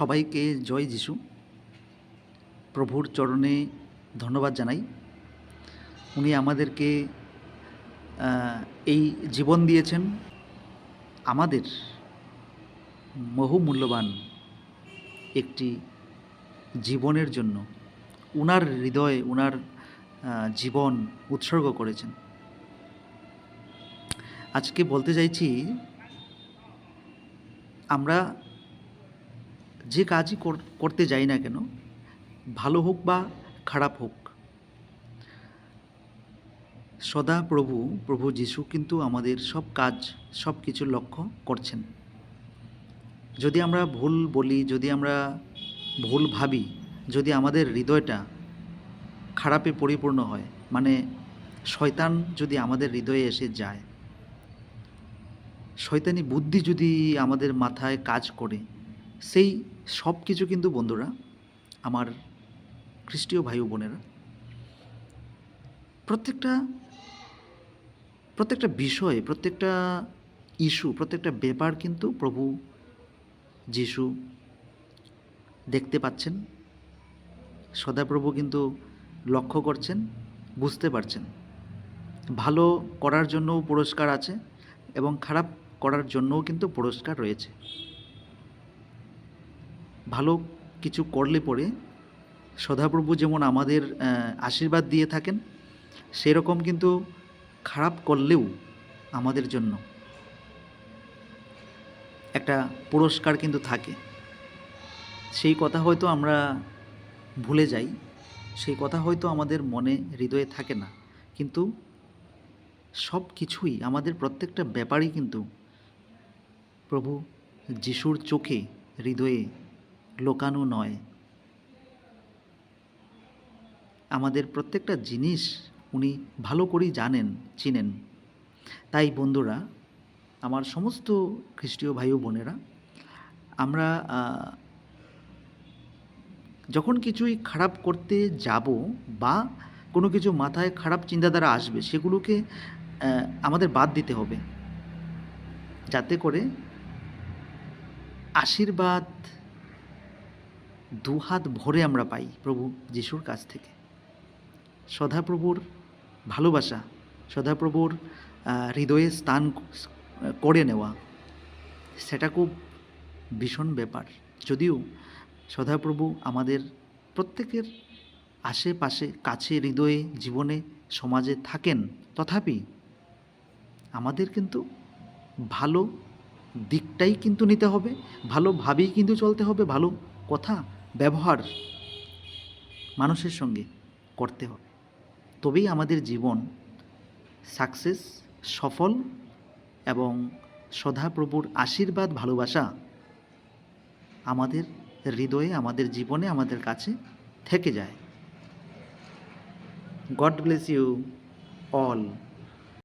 সবাইকে জয় যিশু। প্রভুর চরণে ধন্যবাদ জানাই। উনি আমাদেরকে এই জীবন দিয়েছেন। আমাদের বহু মূল্যবান একটি জীবনের জন্য উনার হৃদয়ে, উনার জীবন উৎসর্গ করেছেন। আজকে বলতে চাইছি, আমরা যে কাজই কর- করতে যাই না কেন, ভালো হোক বা খারাপ হোক, সদা প্রভু প্রভু যিশু কিন্তু আমাদের সব কাজ, সব কিছু লক্ষ্য করছেন। যদি আমরা ভুল বলি, যদি আমরা ভুল ভাবি, যদি আমাদের হৃদয়টা খারাপে পরিপূর্ণ হয় মানে শয়তান যদি আমাদের হৃদয়ে এসে যায়, শয়তানি বুদ্ধি যদি আমাদের মাথায় কাজ করে সেই সব কিছু কিন্তু বন্ধুরা, আমার খ্রিস্টীয় ভাই বোনেরা, প্রত্যেকটা প্রত্যেকটা বিষয়, প্রত্যেকটা ইস্যু, প্রত্যেকটা ব্যাপার কিন্তু প্রভু যিশু দেখতে পাচ্ছেন। সদাপ্রভু কিন্তু লক্ষ্য করছেন, বুঝতে পারছেন। ভালো করার জন্যও পুরস্কার আছে এবং খারাপ করার জন্যও কিন্তু পুরস্কার রয়েছে। ভালো কিছু করলে পরে সদাপ্রভু যেমন আমাদের আশীর্বাদ দিয়ে থাকেন, সেরকম কিন্তু খারাপ করলেও আমাদের জন্য একটা পুরস্কার কিন্তু থাকে। সেই কথা হয়তো আমরা ভুলে যাই, সেই কথা হয়তো আমাদের মনে হৃদয়ে থাকে না, কিন্তু সব কিছুই আমাদের প্রত্যেকটা ব্যাপারই কিন্তু প্রভু যিশুর চোখে হৃদয়ে লোকানো নয়। আমাদের প্রত্যেকটা জিনিস উনি ভালো করেই জানেন, চিনেন। তাই বন্ধুরা, আমার সমস্ত খ্রিস্টীয় ভাই বোনেরা, আমরা যখন কিছুই খারাপ করতে যাব বা কোনো কিছু মাথায় খারাপ চিন্তাধারা আসবে, সেগুলোকে আমাদের বাদ দিতে হবে। যাতে করে আশীর্বাদ দু হাত ভরে আমরা পাই প্রভু যিশুর কাছ থেকে। সদাপ্রভুর ভালোবাসা, সদাপ্রভুর হৃদয়ে স্থান করে নেওয়া, সেটা খুব ভীষণ ব্যাপার। যদিও সদাপ্রভু আমাদের প্রত্যেকের আশেপাশে, কাছে, হৃদয়ে, জীবনে, সমাজে থাকেন, তথাপি আমাদের কিন্তু ভালো দিকটাই কিন্তু নিতে হবে ভালোভাবেই কিন্তু চলতে হবে, ভালো কথা ব্যবহার মানুষের সঙ্গে করতে হবে। তবেই আমাদের জীবন সাকসেস, সফল এবং সদাপ্রভুর আশীর্বাদ, ভালোবাসা আমাদের হৃদয়ে, আমাদের জীবনে, আমাদের কাছে থেকে যায়। God bless you all